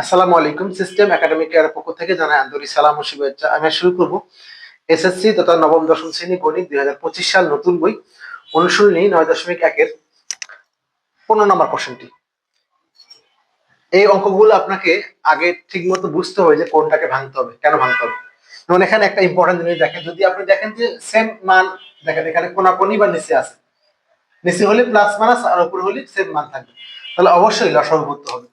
আসসালামু আলাইকুম সিস্টেম পক্ষ থেকে জানাই আন্তরিক সালাম ও শুভেচ্ছা। আমি শুরু করব। এসএসসি তথা নবম, দশম শ্রেণি গণিত দুই হাজার পঁচিশ সাল নতুন বই নয় দশমিক একের পনেরো নম্বর এই অঙ্কগুলো আপনাকে আগে বুঝতে হবে যে কোনটাকে ভাঙতে হবে, কেন ভাঙতে হবে। যেমন এখানে একটা ইম্পর্টেন্ট জিনিস দেখেন, যদি আপনি দেখেন যে সেম মান, দেখেন এখানে কোনাকোনি বা নিচে আছে। নিচে হলে প্লাস মাইনাস আর উপরে হলে সেম মান থাকবে। তাহলে অবশ্যই লসাগু হবে।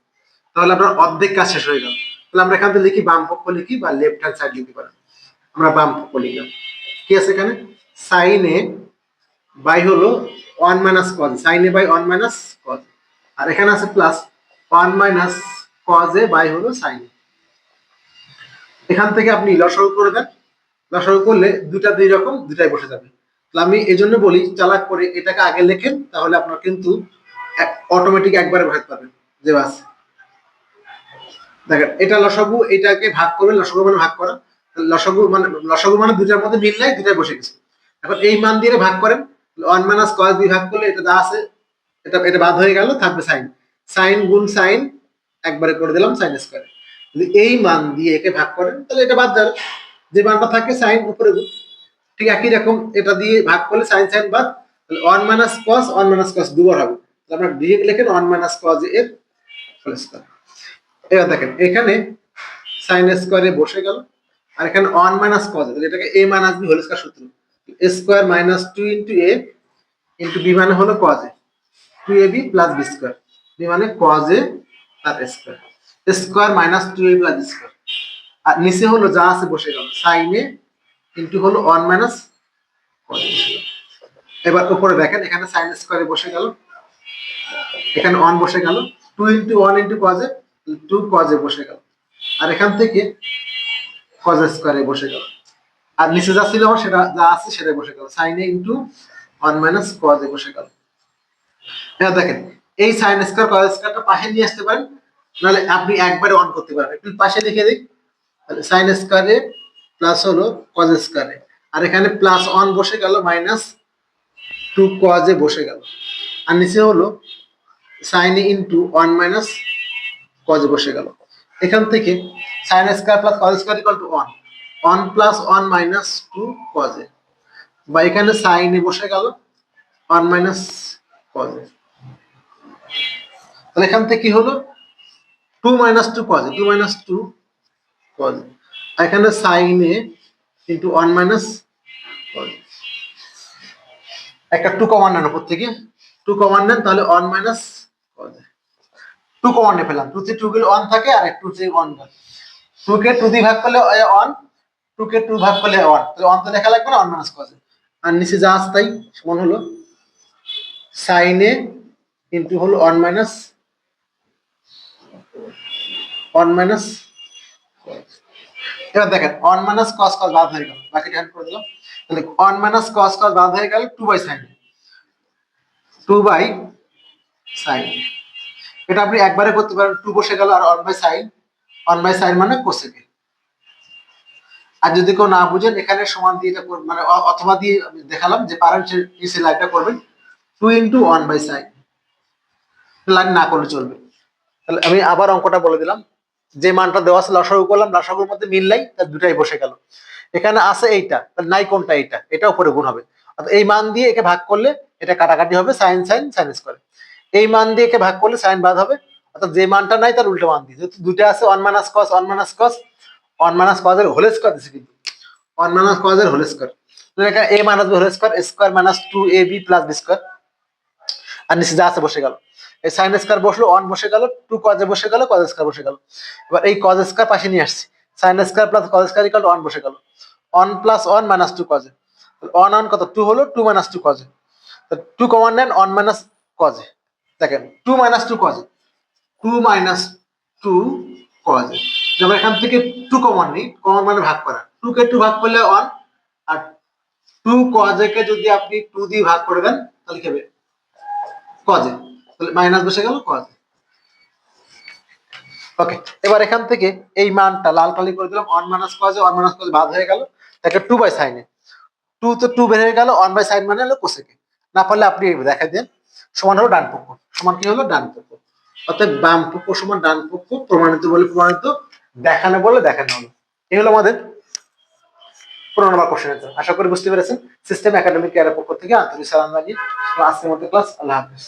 তাহলে আপনার অর্ধেক কাজ শেষ হয়ে গেল। তাহলে আমরা এখান থেকে লিখি বাম পক্ষ লিখি বা লেফট হ্যান্ড সাইড লিখতে পারেন। আমরা বাম পক্ষ লিখলাম। কি আছে এখানে? সাইন এ বাই হলো one minus cos sine A by one minus cos আর এখানে আছে plus one minus cos A by হলো সাইন এখান থেকে আপনি লসাগু করে দেন। লসাগু করলে দুটা দুই রকম দুটাই বসে যাবে। তাহলে আমি এই জন্য বলি, চালাক করে এটাকে আগে লেখেন, তাহলে আপনার কিন্তু অটোমেটিক একবারে ভাগ পাবেন। যে বাস। দেখেন, এটা লসাগু, এটাকে ভাগ করবে লসাগু মানে ভাগ করা। লসাগু মানে লসাগু মানে দুটার মধ্যে মিল নাই দুটাই বসে গেছে। এখন এই মান দিয়ে ভাগ করেন ওয়ান মাইনাস কস দিয়ে ভাগ করলে এটা যা আছে, এটা এটা বাদ হয়ে গেল, থাকবে সাইন সাইন গুণ সাইন একবারে করে দিলাম সাইন স্কোয়ার যদি এই মান দিয়ে একে ভাগ করেন, তাহলে এটা বাদ যাবে। যে মানটা থাকে সাইন উপরে গুণ। ঠিক একই রকম, এটা দিয়ে ভাগ করলে সাইন সাইন বাদ, তাহলে one minus cos one minus cos দুবার হবে। তাহলে আমরা ডিরেক্ট লেখেন ওয়ান মাইনাস কস এর হোল স্কোয়ার এবার দেখেন, এখানে সাইন স্কোয়ারে বসে গেল, আর এখানে ওয়ান মাইনাস কজ এটাকে A minus B whole square সূত্র। Square minus two into A into B মানে হলো cos two A B plus B square B মানে cos R square square minus two A plus square আর নিচে হলো যা আছে বসে গেল সাইন এ ইন্টু হলো ওয়ান মাইনাস এবার উপরে দেখেন, এখানে সাইন স্কোয়ারে বসে গেল, এখানে ওয়ান বসে গেল two into one into cos two কজে বসে গেল। আর এখান থেকে কজ স্কোয়ারে বসে গেল। আর নিচে যা ছিল সেটা যা আছে সেটাই বসে গেল। সাইনে ইন্টু ওয়ান মাইনাস কজে বসে গেল। হ্যাঁ দেখেন, এই সাইন স্কোয়ার কজ স্কোয়ারটা পাশে নিয়ে আসতে পারেন, নাহলে আপনি একবারে অন করতে পারেন একটু পাশে লিখে দিই। তাহলে সাইন স্কোয়ারে প্লাস হলো কজ স্কোয়ারে আর এখানে প্লাস ওয়ান বসে গেল মাইনাস টু কজে বসে গেল। আর নিচে হলো sine into one minus cos বসে গেল। এখান থেকে sine square plus cos square equal two one one plus one minus two কজে বা এখানে সাইনে বসে গেল ওয়ান মাইনাস কজে তাহলে এখান থেকে কি হলো? টু মাইনাস টু কজে টু মাইনাস টু কজে এখানে সাইনে ইন্টু ওয়ান মাইনাস কজে একটা টু কমান নেন ওপর থেকে। টু কমান নেন, তাহলে ওয়ান মাইনাস কজে টু কমন ফেলাম টু তে টু গেলে ওয়ান থাকে আর টু তে ওয়ান টু কে টু ভাগ করলে ওয়ান টু কে টু ভাগ করলে ওয়ান তাহলে ওয়ান তো লেখা লাগবে না ওয়ান মাইনাস কজে আর নিচে যা আছে তাই সমান হলো সাইনে ইন্টু হলো ওয়ান মাইনাস ওয়ান মাইনাস এবার দেখেন ওয়ান মাইনাস কস কস বাদ হয়ে গেল। বাকিটা হ্যান্ড করে দিলাম। তাহলে ওয়ান মাইনাস কস কস বাদ হয়ে গেল two by sine two by sine এটা আপনি একবারে করতে পারেন টু বসে গেল আর one by sine one by sine মানে কোসেকে আর যদি কেউ না বুঝেন, এখানে সমান দিয়ে এটা মানে অথবা দিয়ে আমি দেখালাম যে পারেন সে লাইনটা করবেন। Two into one by sine line না করলে চলবে। তাহলে আমি আবার অঙ্কটা বলে দিলাম। যে মানটা দেওয়া আছে লসাগু করলাম, লসাগুর মধ্যে মিল নাই, তার দুটাই বসে গেল। এখানে আছে এইটা নাই কোনটা এইটা? এটা উপরে গুণ হবে। এই মান দিয়ে একে ভাগ করলে এটা কাটাকাটি হবে সাইন সাইন সাইন স্কোয়ার এই মান দিয়ে একে ভাগ করলে সাইন বাদ হবে। অর্থাৎ যে মানটা নাই তার উল্টো মান দিয়ে। যেহেতু দুটো আছে one minus cos one minus cos one minus কজের whole square দিচ্ছে কিন্তু। ওয়ান মাইনাস কজের হোল স্কোয়ার এখানে A minus B whole square square minus two A B plus B square আর নিচে যা আছে বসে গেল। এই সাইন স্কোয়ার বসল ওয়ান বসে গেল টু কজে বসে গেল কজ স্কোয়ার বসে গেল। এবার এই কজ স্কোয়ার পাশে নিয়ে আসছি। Sine square plus cos square equal one বসে গেল। One plus one minus two কজে one one কত? টু হলো টু মাইনাস টু কজে টু কমান নেন ওয়ান মাইনাস কজে দেখেন টু মাইনাস টু কজে টু মাইনাস টু কজে যেমন এখান থেকে টু কমন নেই কমন মানে ভাগ করা। টু কে টু ভাগ করলে ওয়ান আর টু কজে কে যদি আপনি টু দিয়ে ভাগ করে দেন, তাহলে কি হবে? কজে তাহলে মাইনাস বসে গেল কজে ওকে এবার এখান থেকে এই মানটা লাল কালি করে দিলাম ওয়ান মাইনাস কজে ওয়ান মাইনাস কজে বাদ হয়ে গেল। একটা টু বাই সাইনে টু তো টু বের হয়ে গেল ওয়ান বাই সাইন মানে হলো কোসেকে না পারলে আপনি দেখা দেন, সমান হলো ডান পক্ষ সমান কি হলো? ডান পক্ষ। অর্থাৎ বাম পক্ষ সমান ডান পক্ষ, প্রমাণিত বলে প্রমাণিত, দেখানো বলে দেখানো হলো। এই হলো আমাদের পুরোনো বা কোশ্চেন আশা করি বুঝতে পেরেছেন। সিস্টেম একাডেমিক কেয়ারের পক্ষ থেকে আন্তরিক সালাম জানিয়ে ক্লাসের মধ্যে ক্লাস আল্লাহ হাফিজ।